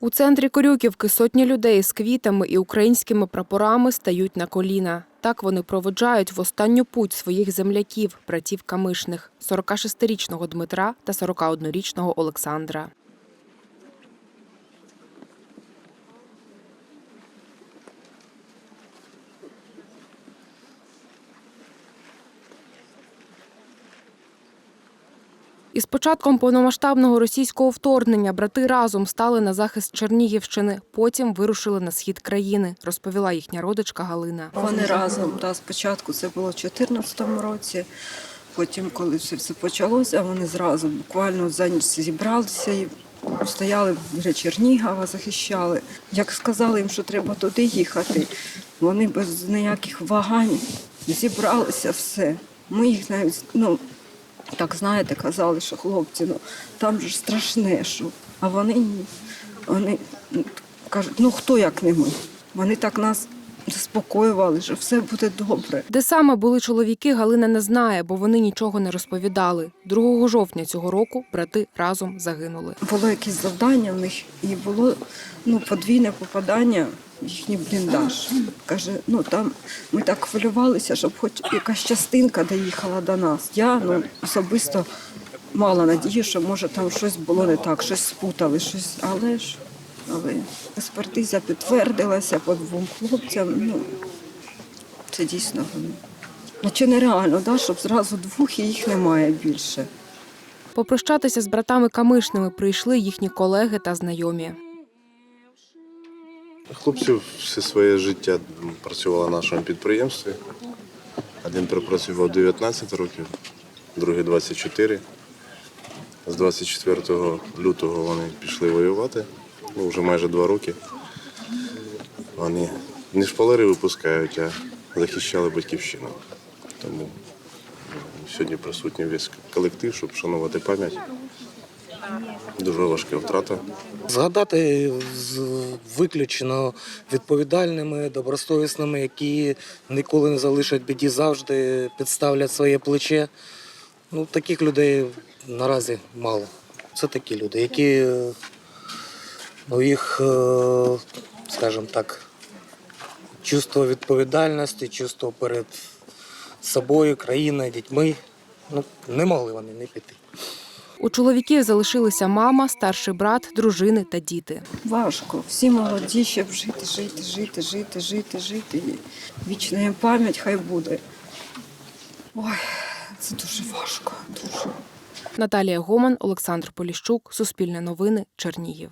У центрі Корюківки сотні людей з квітами і українськими прапорами стають на коліна. Так вони проводжають в останню путь своїх земляків, братів Камишних, 46-річного Дмитра та 41-річного Олександра. Із початком повномасштабного російського вторгнення брати разом стали на захист Чернігівщини, потім вирушили на схід країни, розповіла їхня родичка Галина. Вони разом. Та спочатку це було в 2014 році. Потім, коли все це почалося, вони зразу буквально за ніч зібралися і стояли біля Чернігова, захищали. Як сказали їм, що треба туди їхати, вони без ніяких вагань зібралися все. Ми їх навіть, ну, так знаєте, казали, що хлопці, ну там ж страшне, що. А вони ні. Вони ну, кажуть, ну хто як не ми. Вони так нас заспокоювали, що все буде добре. Де саме були чоловіки, Галина не знає, бо вони нічого не розповідали. 2 жовтня цього року брати разом загинули. Було якесь завдання в них, і було ну, подвійне попадання в їхній бліндаж. Каже, ну там ми так хвилювалися, щоб хоч якась частинка доїхала до нас. Я ну, особисто мала надію, що може там щось було не так, щось спутали, щось, але ж. Але експертиза підтвердилася по двом хлопцям. Ну, це дійсно вони. Ну, чи нереально, да, щоб зразу двох і їх немає більше. Попрощатися з братами Камишними прийшли їхні колеги та знайомі. Хлопці все своє життя працювали на нашому підприємстві. Один пропрацював 19 років, другий 24. З 24 лютого вони пішли воювати. Ну, вже майже два роки. Вони не шпалери випускають, а захищали батьківщину. Тому ну, сьогодні присутній весь колектив, щоб вшанувати пам'ять. Дуже важка втрата. Згадати виключно відповідальними, добросовісними, які ніколи не залишать біді, завжди підставлять своє плече. Ну, таких людей наразі мало. Це такі люди, які ну, їх, е, скажімо так, чувство відповідальності, чувство перед собою, країною, дітьми. Ну, не могли вони не піти. У чоловіків залишилися мама, старший брат, дружини та діти. Важко. Всі молоді, щоб жити, жити, жити, жити, жити, жити. І вічна їм пам'ять хай буде. Ой, це дуже важко. Дуже. Наталія Гоман, Олександр Поліщук, Суспільне новини, Чернігів.